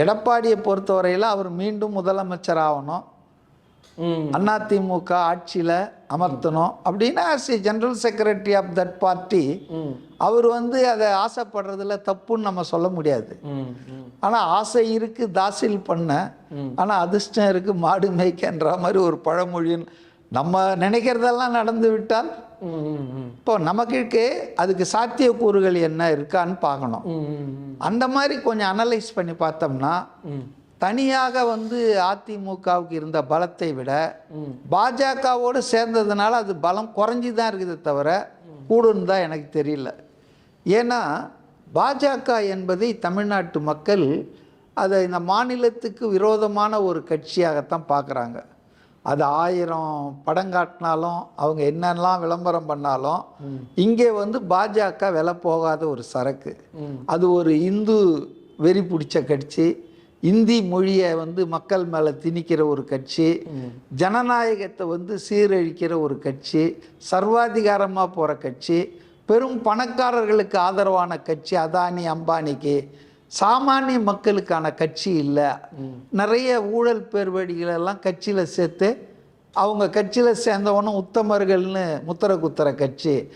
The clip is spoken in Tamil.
எடப்பாடியை பொறுத்தவரையில் அவர் மீண்டும் முதலமைச்சர் ஆகணும் அதிமுக ஆட்சியில் அமர்த்தணும். அப்படின்னா as a general secretary of that party அவர் வந்து அதை ஆசைப்படுறதுல தப்புன்னு நம்ம சொல்ல முடியாது. ஆனால் ஆசை இருக்கு தாசில் பண்ண. ஆனால் அதிர்ஷ்டம் இருக்கு மாடு மேய்க்கன்ற மாதிரி ஒரு பழமொழின்னு நம்ம நினைக்கிறதெல்லாம் நடந்து விட்டால் இப்போ நமக்கு அதுக்கு சாத்தியக்கூறுகள் என்ன இருக்கான்னு பார்க்கணும். அந்த மாதிரி கொஞ்சம் அனலைஸ் பண்ணி பார்த்தோம்னா தனியாக வந்து அதிமுகவுக்கு இருந்த பலத்தை விட பாஜகவோடு சேர்ந்ததுனால அது பலம் குறைஞ்சி தான் இருக்குதே தவிர கூடுன்னு தான் எனக்கு தெரியல. ஏன்னா பாஜக என்பதை தமிழ்நாட்டு மக்கள் அதை இந்த மாநிலத்துக்கு விரோதமான ஒரு கட்சியாகத்தான் பார்க்குறாங்க. அது ஆயிரம் படம் காட்டினாலும் அவங்க என்னெல்லாம் விளம்பரம் பண்ணாலும் இங்கே வந்து பாஜக விலை போகாத ஒரு சரக்கு. அது ஒரு இந்து வெறி பிடிச்ச கட்சி. இந்தி மொழியை வந்து மக்கள் மேலே திணிக்கிற ஒரு கட்சி. ஜனநாயகத்தை வந்து சீரழிக்கிற ஒரு கட்சி. சர்வாதிகாரமாக போகிற கட்சி. பெரும் பணக்காரர்களுக்கு ஆதரவான கட்சி. அதானி அம்பானிக்கு. சாமானிய மக்களுக்கான கட்சி இல்லை. நிறைய ஊழல் பேர்வழிகள் எல்லாம் கட்சியில் சேர்த்து அவங்க கட்சியில் சேர்ந்தவனும் உத்தமர்கள்னு முத்திர குத்துற கட்சி.